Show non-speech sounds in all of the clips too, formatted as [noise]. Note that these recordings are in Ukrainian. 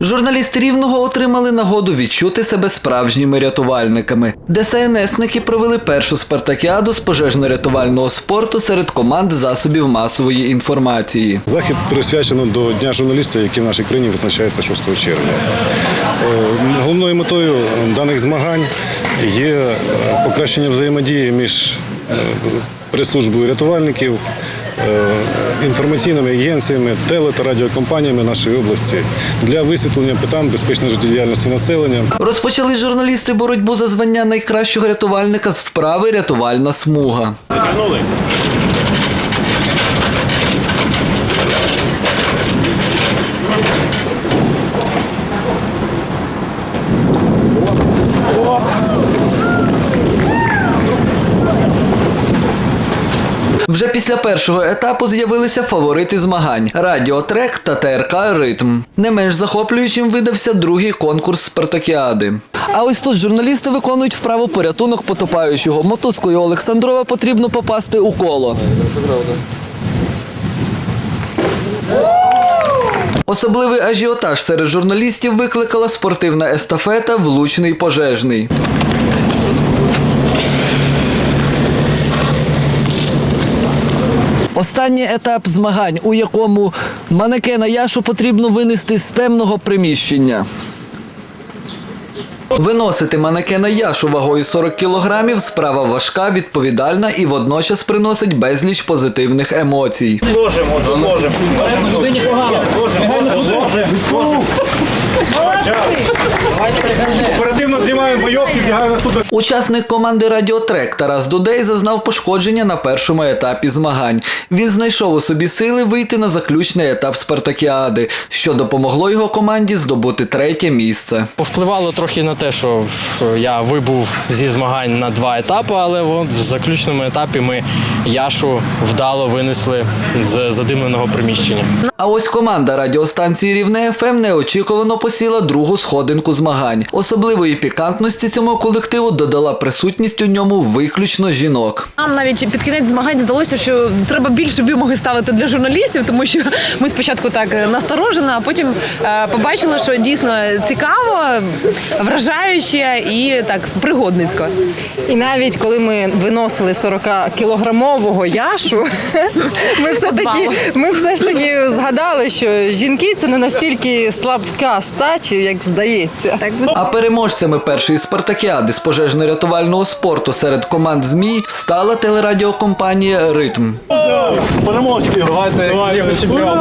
Журналісти рівного отримали нагоду відчути себе справжніми рятувальниками. ДСНСники провели першу спартакіаду з пожежно-рятувального спорту серед команд засобів масової інформації. Захід присвячено до Дня журналіста, який в нашій країні визначається 6 червня. Е, Головною метою даних змагань є е, покращення взаємодії між е, прес-службою рятувальників, інформаційними агенціями, теле та радіокомпаніями нашої області для висвітлення питань безпечної життєдіяльності населення. Розпочали журналісти боротьбу за звання найкращого рятувальника з вправи рятувальна смуга. Вже після першого етапу з'явилися фаворити змагань Радіотрек та ТРК Ритм. Не менш захоплюючим видався другий конкурс Спартакіади. А ось тут журналісти виконують вправу порятунок потопаючого. Мотузкою Олександрова потрібно попасти у коло. Особливий ажіотаж серед журналістів викликала спортивна естафета Влучний пожежний. Останній етап змагань, у якому манекена Яшу потрібно винести з темного приміщення. Виносити манекена Яшу вагою 40 кілограмів справа важка, відповідальна і водночас приносить безліч позитивних емоцій. Ложимо, тут ложимо. Ложимо тут. Бойовки, вдягаємо наступне. Учасник команди Радіотрек Тарас Дудей зазнав пошкодження на першому етапі змагань. Він знайшов у собі сили вийти на заключний етап Спартакіади, що допомогло його команді здобути третє місце. Повпливало трохи на те, що, що я вибув зі змагань на два етапи, але в заключному етапі ми Яшу вдало винесли з задимленого приміщення. А ось команда радіостанції Рівне ФМ неочікувано посіла другу сходинку змагань. Особливої пікантності цьому колективу додала присутність у ньому виключно жінок. Нам навіть під кінець змагань здалося, що треба більше вимоги ставити для журналістів, тому що ми спочатку так насторожено, а потім е, побачили, що дійсно цікаво, вражаюче і так пригодницько. І навіть коли ми виносили 40-кілограмового яшу, [laughs] ми все таки ми все ж таки згадали, що жінки це не настільки слабка стать, як здається. А переможцями першої спартакіади з пожежно-рятувального спорту серед команд ЗМІ стала телерадіокомпанія Ритм. Переможці. Давайте, Давайте. чемпіон.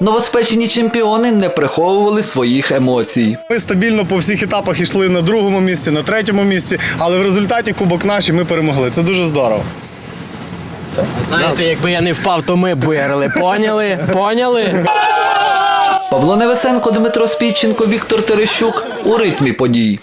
Новоспечені чемпіони не приховували своїх емоцій. Ми стабільно по всіх етапах йшли на другому місці, на третьому місці, але в результаті кубок наш і ми перемогли. Це дуже здорово. Знаєте, якби я не впав, то ми б виграли. Поняли? Поняли? Павло Невесенко, Дмитро Спіченко, Віктор Терещук у ритмі подій.